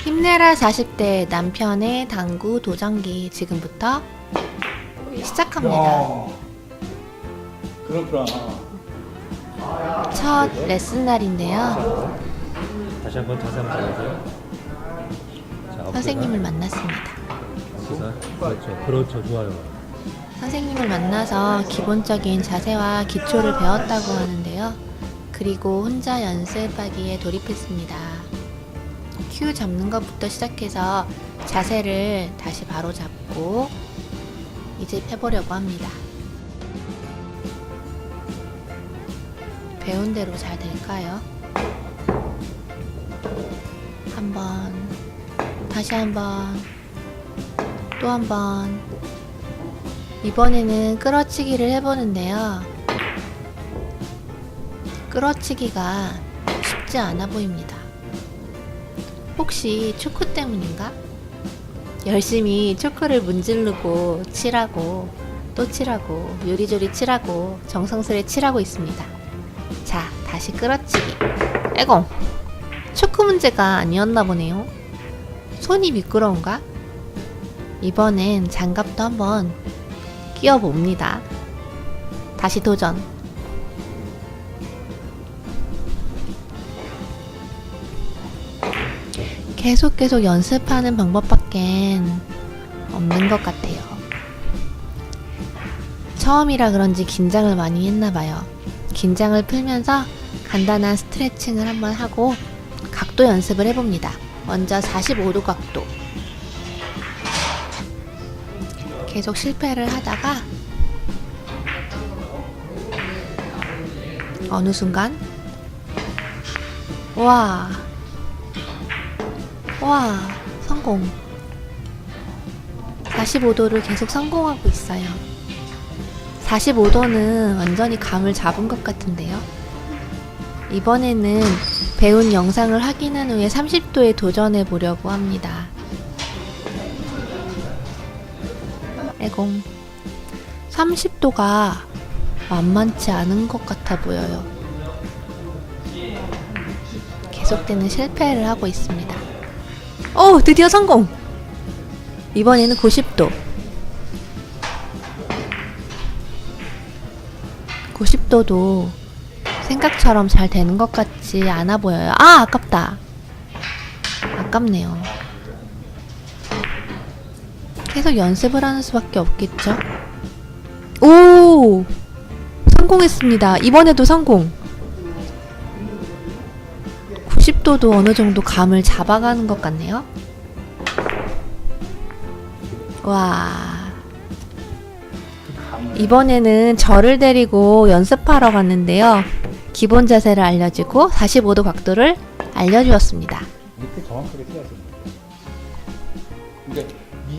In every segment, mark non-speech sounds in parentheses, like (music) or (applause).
힘내라 40대 남편의 당구 도전기 지금부터 시작합니다. 그렇구나. 첫 레슨 날인데요. 다시 한번 자세 한번 잡으세요. 자, 어깨가 선생님을 만났습니다. 그렇죠. 그렇죠. 좋아요. 선생님을 만나서 기본적인 자세와 기초를 배웠다고 하는데요. 그리고 혼자 연습하기에 돌입했습니다. 큐 잡는 것부터 시작해서 자세를 다시 바로 잡고 이제 해보려고 합니다. 배운 대로 잘 될까요? 한 번, 다시 한 번, 또 한 번. 이번에는 끌어치기를 해보는데요. 끌어치기가 쉽지 않아 보입니다. 혹시 초크 때문인가? 열심히 초크를 문지르고 칠하고 또 칠하고 요리조리 칠하고 정성스레 칠하고 있습니다. 자, 다시 끌어치기. 에고! 초크 문제가 아니었나 보네요. 손이 미끄러운가? 이번엔 장갑도 한번 끼워봅니다. 다시 도전. 계속 계속 연습하는 방법밖엔 없는 것 같아요. 처음이라 그런지 긴장을 많이 했나 봐요. 긴장을 풀면서 간단한 스트레칭을 한번 하고 각도 연습을 해봅니다. 먼저 45도 각도. 계속 실패를 하다가 어느 순간 와, 와, 성공. 45도를 계속 성공하고 있어요. 45도는 완전히 감을 잡은 것 같은데요. 이번에는 배운 영상을 확인한 후에 30도에 도전해 보려고 합니다. 에공. 30도가 만만치 않은 것 같아 보여요. 계속되는 실패를 하고 있습니다. 오, 드디어 성공! 이번에는 90도. 90도도 생각처럼 잘 되는 것 같지 않아 보여요. 아, 아깝다. 아깝네요. 계속 연습을 하는 수밖에 없겠죠? 오! 성공했습니다. 이번에도 성공! 90도도 어느 정도 감을 잡아가는 것 같네요. 와. 이번에는 저를 데리고 연습하러 갔는데요. 기본 자세를 알려주고 45도 각도를 알려주었습니다. 이렇게 정확하게 튀어야 됩니다. 근데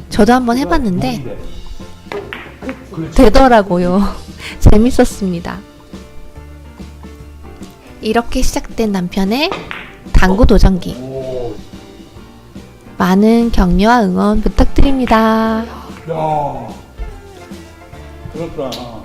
저도 한번 해봤는데. 되더라고요. (laughs) 재밌었습니다. 이렇게 시작된 남편의 당구 도전기. 오. 많은 격려와 응원 부탁드립니다. 야. 그렇구나.